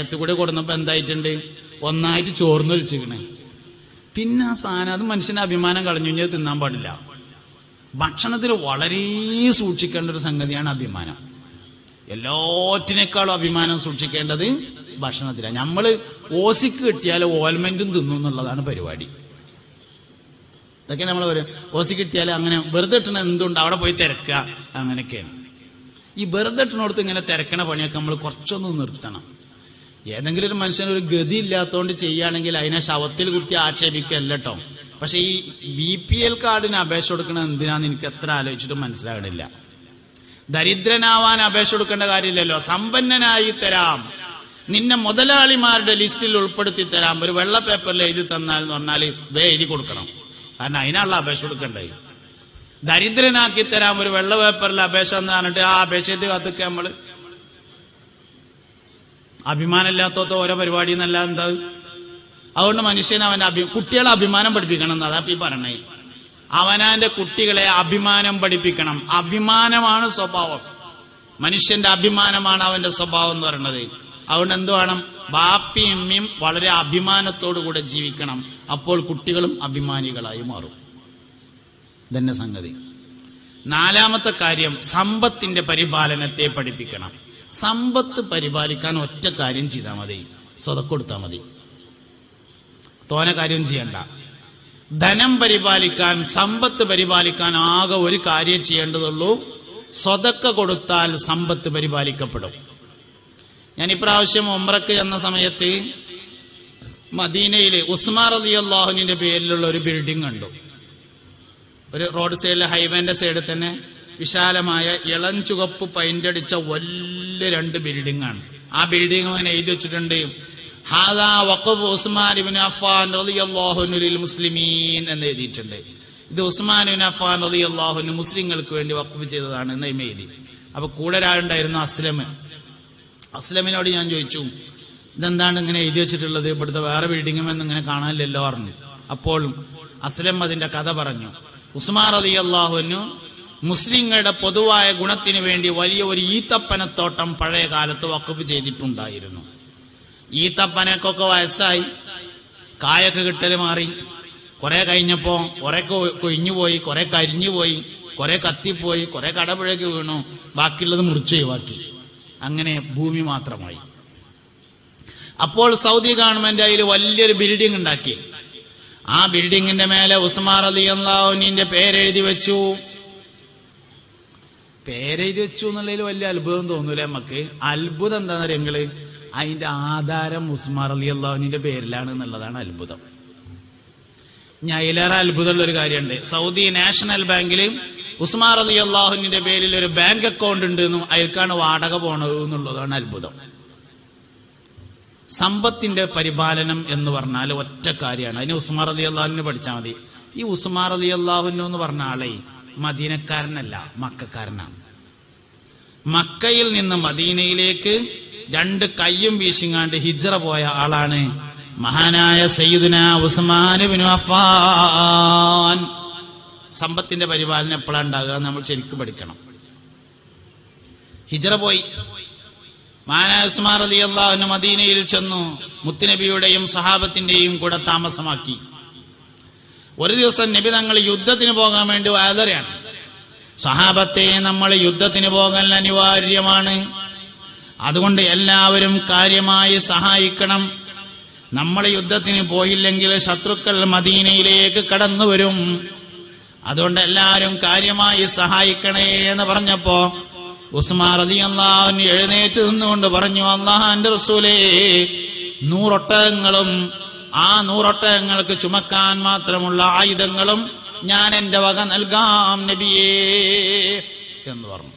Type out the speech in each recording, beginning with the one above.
കൂടെ കൊടുന്നപ്പോ എന്തായിട്ടുണ്ട്? ഒന്നായിട്ട് ചോർന്ന് വലിച്ചിക്കണേ പിന്നെ ആ സാധനം അത് മനുഷ്യന്റെ അഭിമാനം കളഞ്ഞു കഴിഞ്ഞാൽ തിന്നാൻ പാടില്ല. ഭക്ഷണത്തിൽ വളരെ സൂക്ഷിക്കേണ്ട ഒരു സംഗതിയാണ് അഭിമാനം. എല്ലാറ്റിനേക്കാളും അഭിമാനം സൂക്ഷിക്കേണ്ടത് ഭക്ഷണത്തിലാണ് നമ്മൾ ഓസിക്ക് കിട്ടിയാൽ ഓൽമെന്റും തിന്നും എന്നുള്ളതാണ് പരിപാടി. ഇതൊക്കെ നമ്മൾ ഓസി കിട്ടിയാൽ അങ്ങനെ വെറുതെ ഇട്ടണ എന്തുണ്ട്? അവിടെ പോയി തിരക്കുക. അങ്ങനെയൊക്കെയാണ്. ഈ വെറുതെ ഇട്ടണോടത്ത് ഇങ്ങനെ തിരക്കണ പണിയൊക്കെ നമ്മൾ കുറച്ചൊന്ന് നിർത്തണം. ഏതെങ്കിലും ഒരു മനുഷ്യന് ഒരു ഗതി ഇല്ലാത്തതുകൊണ്ട് ചെയ്യുകയാണെങ്കിൽ അതിനെ ശവത്തിൽ കുത്തി ആക്ഷേപിക്കല്ല പക്ഷെ ഈ ബി പി എൽ കാർഡിന് അപേക്ഷ കൊടുക്കണത് എന്തിനാന്ന് എനിക്ക് എത്ര ആലോചിച്ചിട്ടും മനസ്സിലാകണില്ല. ദരിദ്രനാവാൻ അപേക്ഷ കൊടുക്കേണ്ട കാര്യമില്ലല്ലോ. സമ്പന്നനായി തരാം. നിന്നെ മുതലാളിമാരുടെ ലിസ്റ്റിൽ ഉൾപ്പെടുത്തി തരാം. ഒരു വെള്ള പേപ്പറിൽ എഴുതി തന്നാൽ എന്ന് പറഞ്ഞാൽ വേ എഴുതി കൊടുക്കണം. കാരണം അതിനാണല്ലോ അപേക്ഷ കൊടുക്കണ്ടേ ദരിദ്രനാക്കി തരാം. ഒരു വെള്ള പേപ്പറിൽ അപേക്ഷ എന്ന് പറഞ്ഞിട്ട് ആ അപേക്ഷയിട്ട് കത്തിക്കാൻ നമ്മൾ അഭിമാനമില്ലാത്ത ഓരോ പരിപാടി എന്നല്ല എന്താ? അതുകൊണ്ട് മനുഷ്യൻ അവന്റെ അഭി കുട്ടികളെ അഭിമാനം പഠിപ്പിക്കണം എന്നതാ ഈ പറഞ്ഞേ. അവനാന്റെ കുട്ടികളെ അഭിമാനം പഠിപ്പിക്കണം. അഭിമാനമാണ് സ്വഭാവം. മനുഷ്യന്റെ അഭിമാനമാണ് അവന്റെ സ്വഭാവം എന്ന് പറയുന്നത്. അതുകൊണ്ട് എന്ത് വേണം? ബാപ്പിയും വളരെ അഭിമാനത്തോടു കൂടെ ജീവിക്കണം. അപ്പോൾ കുട്ടികളും അഭിമാനികളായി മാറും. ഇതന്നെ സംഗതി. നാലാമത്തെ കാര്യം സമ്പത്തിന്റെ പരിപാലനത്തെ പഠിപ്പിക്കണം. സമ്പത്ത് പരിപാലിക്കാൻ ഒറ്റ കാര്യം ചെയ്താൽ മതി. സ്വതക്കൊടുത്താൽ മതി. തോന കാര്യം ചെയ്യണ്ട. ധനം പരിപാലിക്കാൻ സമ്പത്ത് പരിപാലിക്കാൻ ആകെ ഒരു കാര്യം ചെയ്യേണ്ടതുള്ളൂ. സ്വതക്ക കൊടുത്താൽ സമ്പത്ത് പരിപാലിക്കപ്പെടും. ഞാൻ ഇപ്രാവശ്യം ഒമ്രക്ക് എന്ന സമയത്ത് മദീനയിലെ ഉസ്മാർ അലി അള്ളാഹുവിന്റെ പേരിലുള്ള ഒരു ബിൽഡിംഗ് കണ്ടു. ഒരു റോഡ് സൈഡിലെ ഹൈവേന്റെ സൈഡിൽ തന്നെ വിശാലമായ ഇളം ചുവപ്പ് പെയിന്റ് അടിച്ച വലിയ രണ്ട് ബിൽഡിംഗ് ആണ്. ആ ബിൽഡിംഗ് അങ്ങനെ എഴുതി വെച്ചിട്ടുണ്ട്. ഹാദാ വഖഫ് ഉസ്മാൻ ഇബ്നു അഫ്ഫാൻ റളിയല്ലാഹു അൻഹു മുസ്ലിമീൻ എന്ന് എഴുതിയിട്ടുണ്ട്. ഇത് ഉസ്മാൻ ഇബ്നു അഫ്ഫാൻ റളിയല്ലാഹു അൻഹു മുസ്ലിങ്ങൾക്ക് വേണ്ടി വഖഫ് ചെയ്തതാണ് എന്ന് എഴുതി. അപ്പൊ കൂടെ ഒരാളുണ്ടായിരുന്നു അസ്ലം അസ്ലമിനോട് ഞാൻ ചോദിച്ചു ഇതെന്താണ് ഇങ്ങനെ എഴുതി വെച്ചിട്ടുള്ളത്? ഇവിടുത്തെ വേറെ ബിൽഡിംഗും എന്ന് ഇങ്ങനെ കാണാനില്ലല്ലോ പറഞ്ഞു. അപ്പോൾ അസ്ലം അതിന്റെ കഥ പറഞ്ഞു. ഉസ്മാൻ റളിയല്ലാഹു അള്ളാഹുവിനു മുസ്ലിങ്ങളുടെ പൊതുവായ ഗുണത്തിന് വേണ്ടി വലിയ ഒരു ഈത്തപ്പനത്തോട്ടം പഴയ കാലത്ത് വക്കപ്പ് ചെയ്തിട്ടുണ്ടായിരുന്നു. ഈത്തപ്പനക്കൊക്കെ വയസ്സായി. കായൊക്കെ കിട്ടൽ മാറി. കുറെ കഴിഞ്ഞപ്പോ കുറെ കൊഴിഞ്ഞുപോയി കുറെ കരിഞ്ഞുപോയി കുറെ കത്തിപ്പോയി കുറെ കടപുഴയ്ക്ക് വീണു. ബാക്കിയുള്ളത് മുറിച്ച് ഒഴിവാക്കി. അങ്ങനെ ഭൂമി മാത്രമായി. അപ്പോൾ സൗദി ഗവൺമെന്റ് അതിൽ വലിയൊരു ബിൽഡിംഗ് ഉണ്ടാക്കി. ആ ബിൽഡിങ്ങിന്റെ മേലെ ഉസ്മാർ അലി അള്ളാഹുവിന്റെ പേരെഴുതി വെച്ചു. പേരെഴുതി വെച്ചു എന്നുള്ളതിൽ വലിയ അത്ഭുതം തോന്നൂല നമുക്ക് അത്ഭുതം എന്താണെന്ന് അറിയങ്ങൾ അതിന്റെ ആധാരം ഉസ്മാർ അലി അള്ളാഹുവിന്റെ പേരിലാണ് എന്നുള്ളതാണ് അത്ഭുതം. ഞാൻ അതിലേറെ അത്ഭുതമുള്ള ഒരു കാര്യമുണ്ട്. സൗദി നാഷണൽ ബാങ്കിൽ ഉസ്മാർ അലി അള്ളാഹുവിന്റെ പേരിൽ ഒരു ബാങ്ക് അക്കൗണ്ട് ഉണ്ട് എന്നും അയാൾക്കാണ് വാടക പോണത് എന്നുള്ളതാണ് അത്ഭുതം. സമ്പത്തിന്റെ പരിപാലനം എന്ന് പറഞ്ഞാൽ ഒറ്റ കാര്യമാണ്. അതിന് ഉസ്മാർ അലി അള്ളാഹുവിനെ പഠിച്ചാൽ മതി. ഈ ഉസ്മാർ അലി അള്ളാഹുനു എന്ന് പറഞ്ഞ ആളെ മദീനക്കാരനല്ല മക്കാരനാണ് മക്കയിൽ നിന്ന് മദീനയിലേക്ക് രണ്ട് കയ്യും വീശിങ്ങാണ്ട് ഹിജ്റ പോയ ആളാണ് മഹാനായ സയ്യിദുന ഉസ്മാൻ അഫാൻ സമ്പത്തിന്റെ പരിപാലനം എപ്പോഴാണ് ഉണ്ടാകുക നമ്മൾ ശരിക്കും പഠിക്കണം. ഹിജ്റ പോയി. മഹാനായ ഉസ്മാൻ അലി അള്ളാഹുന് മദീനയിൽ ചെന്നു മുത്തുനബിയുടെയും സഹാബത്തിന്റെയും കൂടെ താമസമാക്കി. ഒരു ദിവസം നബി തങ്ങൾ യുദ്ധത്തിന് പോകാൻ വേണ്ടി വാതരയാണ് സഹാബത്തെ നമ്മൾ യുദ്ധത്തിന് പോകാൻ അനിവാര്യമാണ്. അതുകൊണ്ട് എല്ലാവരും കാര്യമായി സഹായിക്കണം. നമ്മൾ യുദ്ധത്തിന് പോയില്ലെങ്കിൽ ശത്രുക്കൾ മദീനയിലേക്ക് കടന്നു വരും. അതുകൊണ്ട് എല്ലാവരും കാര്യമായി സഹായിക്കണേ എന്ന് പറഞ്ഞപ്പോ ഉസ്മാൻ റതി അള്ളാഹുൻ എഴുന്നേറ്റ് നിന്നുകൊണ്ട് പറഞ്ഞു അള്ളാഹാന്റെ റസൂലേ നൂറൊട്ടകങ്ങളും ആ നൂറൊട്ടകങ്ങൾക്ക് ചുമക്കാൻ മാത്രമുള്ള ആയുധങ്ങളും ഞാൻ എന്റെ വക നൽകാം നബിയേ എന്ന് പറഞ്ഞു.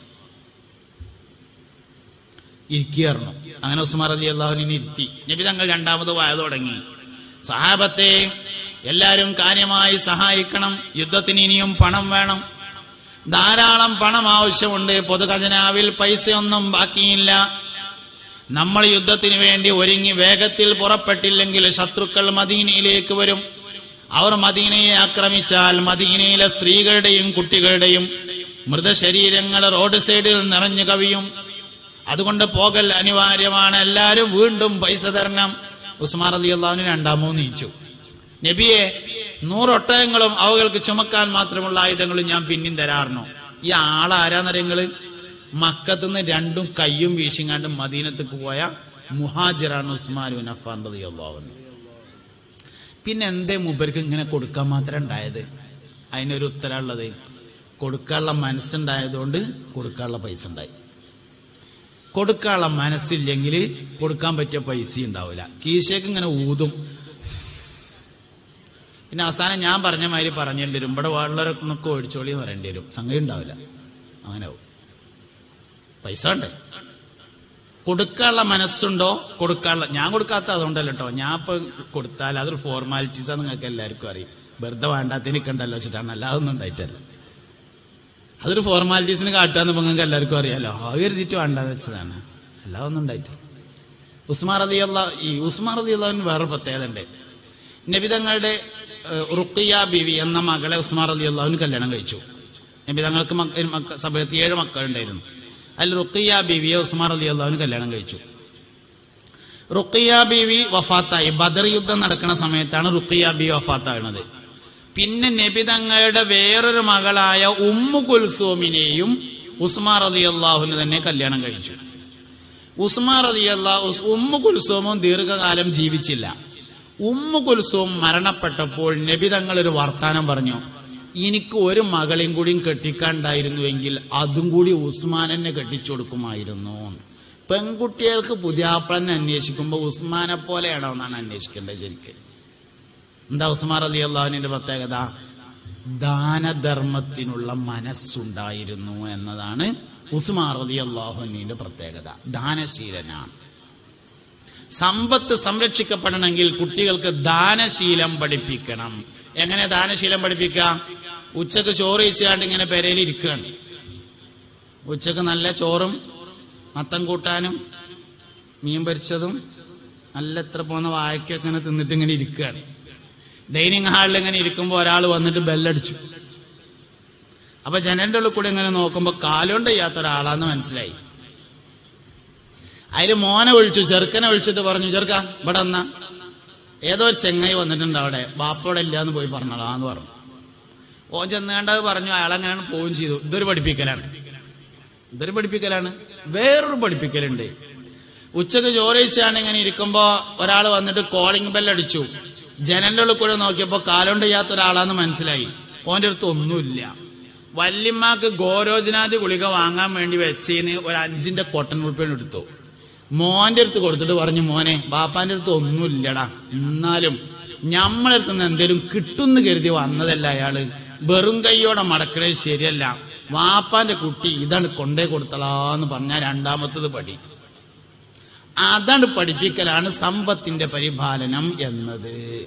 ഇരിക്കുകയായിരുന്നു. അങ്ങനെ ഉസ്മാൻ അലി അള്ളാഹുലിനെ ഇരുത്തി. നബി തങ്ങൾ രണ്ടാമത് വായ തുടങ്ങി. സഹാബത്തെ എല്ലാവരും കാര്യമായി സഹായിക്കണം യുദ്ധത്തിന് ഇനിയും പണം വേണം. ധാരാളം പണം ആവശ്യമുണ്ട് പൊതുഖജനാവിൽ പൈസയൊന്നും ബാക്കിയില്ല. നമ്മൾ യുദ്ധത്തിന് വേണ്ടി ഒരുങ്ങി വേഗത്തിൽ പുറപ്പെട്ടില്ലെങ്കിൽ ശത്രുക്കൾ മദീനയിലേക്ക് വരും. അവർ മദീനയെ ആക്രമിച്ചാൽ മദീനയിലെ സ്ത്രീകളുടെയും കുട്ടികളുടെയും മൃതശരീരങ്ങൾ റോഡ് സൈഡിൽ നിറഞ്ഞു കവിയും. അതുകൊണ്ട് പോകൽ അനിവാര്യമാണ്. എല്ലാവരും വീണ്ടും പൈസ തരണം. ഉസ്മാൻ അലി അള്ളാഹുവിന് രണ്ടാമോ നീച്ചു. നബിയെ നൂറൊട്ടകങ്ങളും അവകൾക്ക് ചുമക്കാൻ മാത്രമുള്ള ആയുധങ്ങളും ഞാൻ പിന്നെയും തരാറുണ്ടോ. ഈ ആളാരാന്നറിയങ്ങൾ മക്കത്തുനിന്ന് രണ്ടും കയ്യും വീശിങ്ങാണ്ട് മദീനത്തേക്ക് പോയ മുഹാജിറാണ് ഉസ്മാൻ അഫാൻ റളിയല്ലാഹു പിന്നെ എന്തേ മൂപ്പർക്ക് ഇങ്ങനെ കൊടുക്കാൻ മാത്രം ഉണ്ടായത്? അതിനൊരു ഉത്തരമുള്ളത് കൊടുക്കാനുള്ള മനസ്സുണ്ടായതുകൊണ്ട് കൊടുക്കാനുള്ള പൈസ ഉണ്ടായി. കൊടുക്കാനുള്ള മനസ്സില്ലെങ്കിൽ കൊടുക്കാൻ പറ്റിയ പൈസ ഉണ്ടാവില്ല. കീശയ്ക്ക് ഇങ്ങനെ ഊതും. പിന്നെ അവസാനം ഞാൻ പറഞ്ഞ മാതിരി പറഞ്ഞേണ്ടി വരും. ഇവിടെ വെള്ളരൊക്കെ ഒഴിച്ചോളി എന്ന് പറയേണ്ടി വരും. സംഗതി ഉണ്ടാവില്ല. അങ്ങനെ ആവും. പൈസ ഉണ്ട്. കൊടുക്കാനുള്ള മനസ്സുണ്ടോ? കൊടുക്കാനുള്ള ഞാൻ കൊടുക്കാത്ത അതുകൊണ്ടല്ലോ കേട്ടോ ഞാൻ ഇപ്പൊ കൊടുത്താൽ അതൊരു ഫോർമാലിറ്റീസാ നിങ്ങൾക്ക് എല്ലാവർക്കും അറിയും. വെറുതെ വേണ്ടാത്തിനിക്കണ്ടല്ലോ വെച്ചിട്ടാണ്. അല്ല അതൊന്നും ഉണ്ടായിട്ടല്ല. അതൊരു ഫോർമാലിറ്റീസിന് കാട്ടാന്ന് നിങ്ങൾക്ക് എല്ലാവർക്കും അറിയാലോ. അത് കരുതിയിട്ട് വേണ്ടാന്ന് വെച്ചതാണ്. അല്ലാതെ ഒന്നും ഉണ്ടായിട്ടില്ല. ഉസ്മാൻ റതിയുള്ള ഈ ഉസ്മാർ റതിയുള്ളവന് വേറെ പ്രത്യേകത ഉണ്ട്. നബിതങ്ങളുടെ റുക്കിയ ബിവി എന്ന മകളെ ഉസ്മാർ അതിയുള്ളവൻ കല്യാണം കഴിച്ചു. നബിതങ്ങൾക്ക് മക്ക- സഭയത്ത് ഏഴ് മക്കളുണ്ടായിരുന്നു. അതിൽ റുക്കിയ ബീവിയെ ഉസ്മാൻ അലി അള്ളാഹുവിന് കല്യാണം കഴിച്ചു. റുക്കിയ ബീവി വഫാത്തായി. ബദർ യുദ്ധം നടക്കുന്ന സമയത്താണ് റുക്കിയ ബി വഫാത്താകുന്നത് പിന്നെ നബി തങ്ങളുടെ വേറൊരു മകളായ ഉമ്മു കുൽസോമിനെയും ഉസ്മാൻ അലി അള്ളാഹുവിന് തന്നെ കല്യാണം കഴിച്ചു. ഉസ്മാൻ അലി അള്ളാഹു ഉമ്മു കുൽസോമും ദീർഘകാലം ജീവിച്ചില്ല. ഉമ്മു കുൽസോം മരണപ്പെട്ടപ്പോൾ നബി തങ്ങൾ ഒരു വർത്താനം പറഞ്ഞു. എനിക്ക് ഒരു മകളെയും കൂടിയും കെട്ടിക്കാണ്ടായിരുന്നുവെങ്കിൽ അതും കൂടി ഉസ്മാൻ എന്നെ കെട്ടിച്ചു കൊടുക്കുമായിരുന്നു. പെൺകുട്ടികൾക്ക് പുതിയാപ്പളനെ അന്വേഷിക്കുമ്പോൾ ഉസ്മാനെ പോലെയാണോ എന്നാണ് അന്വേഷിക്കേണ്ടത് ശരിക്കും. എന്താ ഉസ്മാൻ അലി പ്രത്യേകത? ദാനധർമ്മത്തിനുള്ള മനസ്സുണ്ടായിരുന്നു എന്നതാണ് ഉസ്മാൻ അലി അള്ളാഹുവിന്റെ പ്രത്യേകത. ദാനശീലനാണ്. സമ്പത്ത് സംരക്ഷിക്കപ്പെടണമെങ്കിൽ കുട്ടികൾക്ക് ദാനശീലം പഠിപ്പിക്കണം. എങ്ങനെ ദാനശീലം പഠിപ്പിക്കാം? ഉച്ചയ്ക്ക് ചോറ് ഇച്ചുകാണ്ട് ഇങ്ങനെ പെരയിൽ ഇരിക്കുകയാണ് ഉച്ചയ്ക്ക് നല്ല ചോറും മത്തം കൂട്ടാനും മീൻ പൊരിച്ചതും നല്ല എത്ര പോന്ന വാഴയ്ക്കൊക്കെ ഇങ്ങനെ തിന്നിട്ട് ഇങ്ങനെ ഇരിക്കുകയാണ്. ഡൈനിങ് ഹാളിൽ ഇങ്ങനെ ഇരിക്കുമ്പോൾ ഒരാൾ വന്നിട്ട് ബെല്ലടിച്ചു. അപ്പൊ ജനന്റെ ഉള്ളിൽ കൂടെ ഇങ്ങനെ നോക്കുമ്പോൾ കാലുകൊണ്ട് ചെയ്യാത്ത ഒരാളാന്ന് മനസ്സിലായി. അതിൽ മോനെ വിളിച്ചു ചെറുക്കനെ വിളിച്ചിട്ട് പറഞ്ഞു ചെറുക്ക ഇവിടെ വന്ന. ഏതോ ഒരു ചെങ്ങായി വന്നിട്ടുണ്ട് അവിടെ. ബാപ്പോടെ ഇല്ലാന്ന് പോയി പറഞ്ഞോളാന്ന് പറഞ്ഞു. ഓൻ ചെന്നേണ്ടത് പറഞ്ഞു അയാൾ അയാളെങ്ങനെയാണ് പോവുകയും ചെയ്തു. ഇതൊരു പഠിപ്പിക്കലാണ്. ഇതൊരു പഠിപ്പിക്കലാണ്. വേറൊരു പഠിപ്പിക്കലുണ്ട്. ഉച്ചയ്ക്ക് ജോലിച്ചാണ് ഇങ്ങനെ ഇരിക്കുമ്പോ ഒരാൾ വന്നിട്ട് കോളിംഗ് ബെല്ലടിച്ചു ജനന്റെ ഉള്ളിൽ കൂടെ നോക്കിയപ്പോ കാലുകൊണ്ട് ചെയ്യാത്ത ഒരാളാന്ന് മനസ്സിലായി. ഓന്റെ അടുത്ത് ഒന്നുമില്ല. വല്യമ്മക്ക് ഗോരോജനാദി ഗുളിക വാങ്ങാൻ വേണ്ടി വെച്ചതിന് ഒരു അഞ്ചിന്റെ കോട്ടൺ ഉൾപ്പെടെ എടുത്തു. മോന്റെ അടുത്ത് കൊടുത്തിട്ട് പറഞ്ഞു മോനെ ബാപ്പാന്റെ അടുത്ത് ഒന്നുമില്ലടാ. എന്നാലും ഞമ്മളെ അടുത്ത് നിന്ന് എന്തേലും കിട്ടുന്ന് കരുതി വന്നതല്ല അയാൾ. വെറും കൈയോടെ മടക്കണേ ശരിയല്ല. വാപ്പാന്റെ കുട്ടി ഇതാണ് കൊണ്ടേ കൊടുത്തളാന്ന് പറഞ്ഞ രണ്ടാമത്തത് പടി. അതാണ് പഠിപ്പിക്കലാണ് സമ്പത്തിന്റെ പരിപാലനം എന്നത്.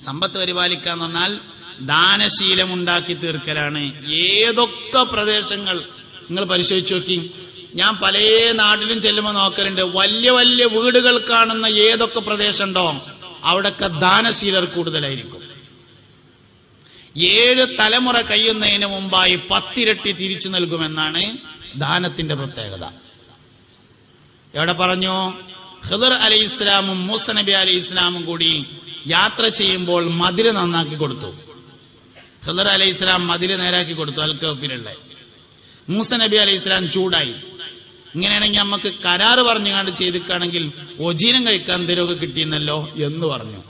സമ്പത്ത് പരിപാലിക്കുക എന്ന് പറഞ്ഞാൽ ദാനശീലം ഉണ്ടാക്കി തീർക്കലാണ്. ഏതൊക്കെ പ്രദേശങ്ങൾ? നിങ്ങൾ പരിശോധിച്ച് നോക്കി. ഞാൻ പല നാട്ടിലും ചെല്ലുമ്പോൾ നോക്കലുണ്ട്. വലിയ വലിയ വീടുകൾ കാണുന്ന ഏതൊക്കെ പ്രദേശമുണ്ടോ അവിടൊക്കെ ദാനശീലർ കൂടുതലായിരിക്കും. ഏഴ് തലമുറ കഴിയുന്നതിന് മുമ്പായി പത്തിരട്ടി തിരിച്ചു നൽകുമെന്നാണ് ദാനത്തിന്റെ പ്രത്യേകത. എവിടെ പറഞ്ഞു? ഹിദർ അലി ഇസ്ലാമും മൂസ നബി അലി ഇസ്ലാമും കൂടി യാത്ര ചെയ്യുമ്പോൾ മതിൽ നന്നാക്കി കൊടുത്തു. ഹിദർ അലി ഇസ്ലാം മതിൽ നേരാക്കി കൊടുത്തു അൽ കഫിലുള്ള മൂസ നബി അലി ഇസ്ലാം ചൂടായി. ഇങ്ങനെയാണെങ്കിൽ നമുക്ക് കരാറ് പറഞ്ഞുകൊണ്ട് ചെയ്തിക്കാണെങ്കിൽ ഒജീനം കഴിക്കാൻ എന്തെങ്കിലുമൊക്കെ കിട്ടിയെന്നല്ലോ എന്ന് പറഞ്ഞു.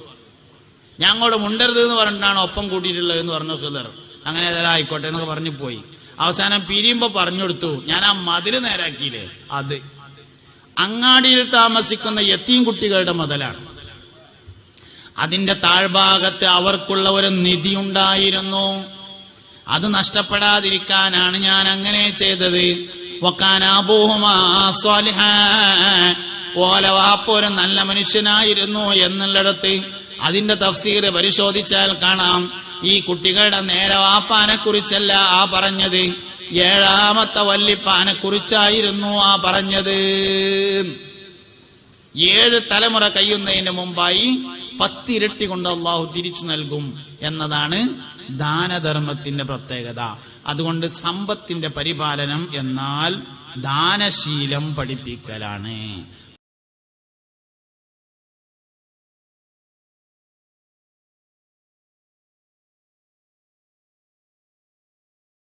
ഞാൻ അങ്ങോട്ട് മുണ്ടരുത് എന്ന് പറഞ്ഞിട്ടാണ് ഒപ്പം കൂട്ടിയിട്ടുള്ളത് എന്ന് പറഞ്ഞു ഖിദർ. അങ്ങനെ ഏതായാലും ആയിക്കോട്ടെ എന്നൊക്കെ പറഞ്ഞു പോയി. അവസാനം പിരിയുമ്പോ പറഞ്ഞു കൊടുത്തു ഞാൻ ആ മതിൽ നേരാക്കിയില്ലേ? അത്. അങ്ങാടിയിൽ താമസിക്കുന്ന യത്തീം കുട്ടികളുടെ മുതലാണ്. അതിന്റെ താഴ്ഭാഗത്ത് അവർക്കുള്ള ഒരു നിധി ഉണ്ടായിരുന്നു. അത് നഷ്ടപ്പെടാതിരിക്കാനാണ് ഞാൻ അങ്ങനെ ചെയ്തത്. ഓല വാപ്പ ഒരു നല്ല മനുഷ്യനായിരുന്നു എന്നുള്ളിടത്ത് അതിന്റെ തഫ്സീർ പരിശോധിച്ചാൽ കാണാം. ഈ കുട്ടികളുടെ നേരെ വാപ്പാനെ കുറിച്ചല്ല ആ പറഞ്ഞത്. ഏഴാമത്തെ വല്ലിപ്പാനെ കുറിച്ചായിരുന്നു ആ പറഞ്ഞത്. ഏഴ് തലമുറ കഴിയുന്നതിന് മുമ്പായി പത്തിരട്ടി കൊണ്ട് അള്ളാഹു തിരിച്ചു നൽകും എന്നതാണ് ദാനധർമ്മത്തിന്റെ പ്രത്യേകത. അതുകൊണ്ട് സമ്പത്തിന്റെ പരിപാലനം എന്നാൽ ദാനശീലം പഠിപ്പിക്കലാണ്.